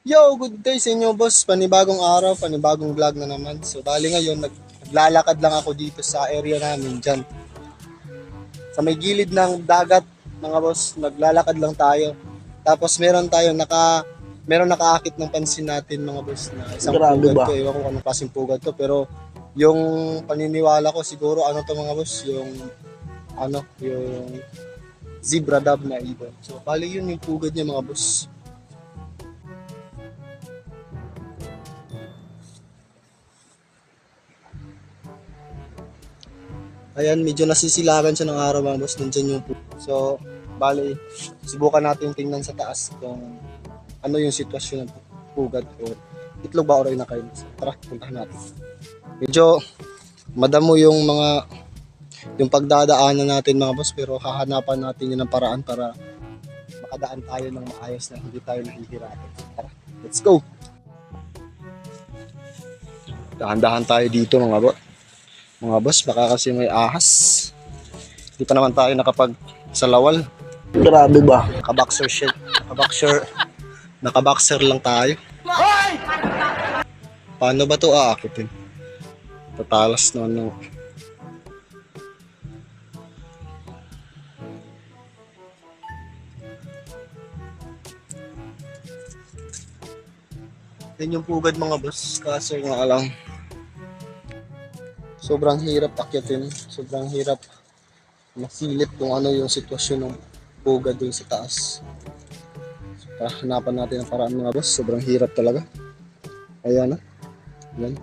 Yo, good day sa inyo boss. Panibagong araw, panibagong vlog na naman. So, bali ngayon, nag- naglalakad lang ako dito sa area namin dyan. Sa may gilid ng dagat, mga boss, naglalakad lang tayo. Tapos meron tayong naka, meron nakaakit ng pansin natin mga boss na isang Grabe pugad ba? to. Ewan ko kung anong klaseng pugad to. Pero yung paniniwala ko siguro ano to mga boss, yung ano, yung zebra dove na ibon. So, bali yun yung pugad niya mga boss. Ayan, medyo nasisilakan siya ng araw mga boss. Nandyan yung pu- So, bali, subukan natin tingnan sa taas kung ano yung sitwasyon ng pugad o itlog ba or ay nakain. So, tara, puntahan natin. Medyo madamo yung mga yung pagdadaanan natin mga boss pero hahanapan natin yun ng paraan para makadaan tayo ng maayos na hindi tayo nahihirapan. Tara, let's go! Dahan-dahan tayo dito mga boss. Mga boss, baka kasi may ahas. Hindi pa naman tayo nakapag sa lawal. Grabe ba? Nakaboxer shirt. Nakaboxer. Nakaboxer lang tayo. Paano ba to aakitin? Tatalas na ano. Yan yung pugad mga boss. Kaso nga lang. Sobrang hirap akyatin. Sobrang hirap masilip kung ano yung sitwasyon ng pugad dun sa taas. So, hanapan natin ang paraan mga boss. Sobrang hirap talaga. Ayan na. Ayan.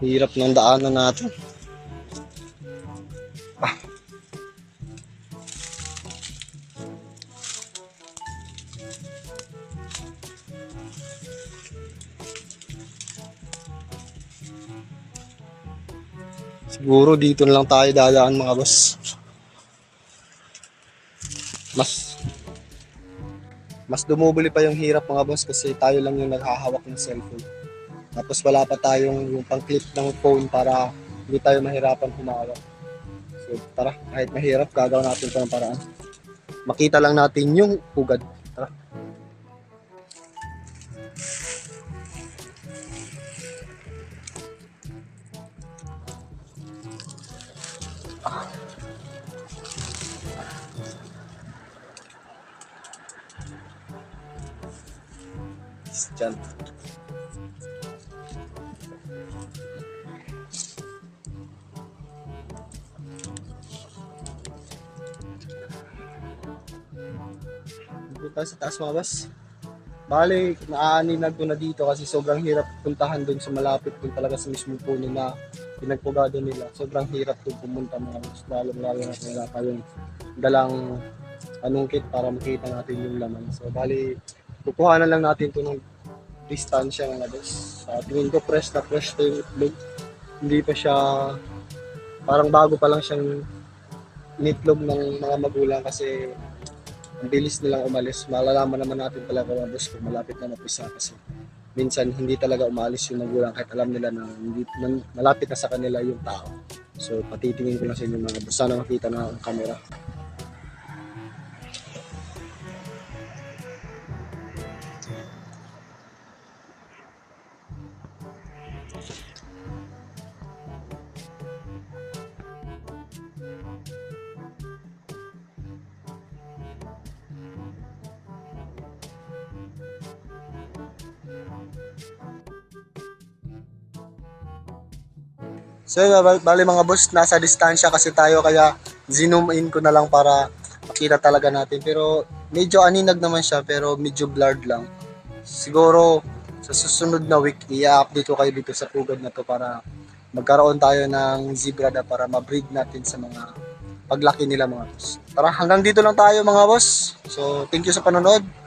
Hirap ng daanan natin. Siguro dito na lang tayo dadaan mga boss. Mas mas dumubuli pa yung hirap mga boss kasi tayo lang yung naghahawak ng cellphone. Tapos wala pa tayong yung pang-clip ng phone para hindi tayo mahirapan humawak. So tara, kahit mahirap, gagawin natin ito ng paraan. Makita lang natin yung pugad. Tara. Diyan. Dito tayo sa taas mga boss. Bali, naaaninag ko na dito kasi sobrang hirap puntahan doon sa malapit doon talaga sa mismong puno na pinagpugado nila. Sobrang hirap doon pumunta mga boss. Lalo lalo na kung wala tayong dalang anong kit para makita natin yung laman. So, bali, kukuha na lang natin ito ng distansya mga boss. Sa tingin ko fresh na fresh to yung itlog. Hindi pa siya parang bago pa lang siyang initlog ng mga magulang kasi ang bilis nilang umalis. Malalaman naman natin talaga mga boss kung malapit na mapisa kasi minsan hindi talaga umalis yung magulang kahit alam nila na, hindi, malapit na sa kanila yung tao. So patitingin ko lang sa inyo mga boss. Sana makita na ang camera. So yun, bal- bali mga boss, nasa distansya kasi tayo kaya zoom in ko na lang para makita talaga natin. Pero medyo aninag naman siya pero medyo blurred lang. Siguro sa susunod na week, i-update ko kayo dito sa pugad na to para magkaroon tayo ng zebra na para ma-breed natin sa mga paglaki nila mga boss. Tara, hanggang dito lang tayo mga boss. So, thank you sa panonood.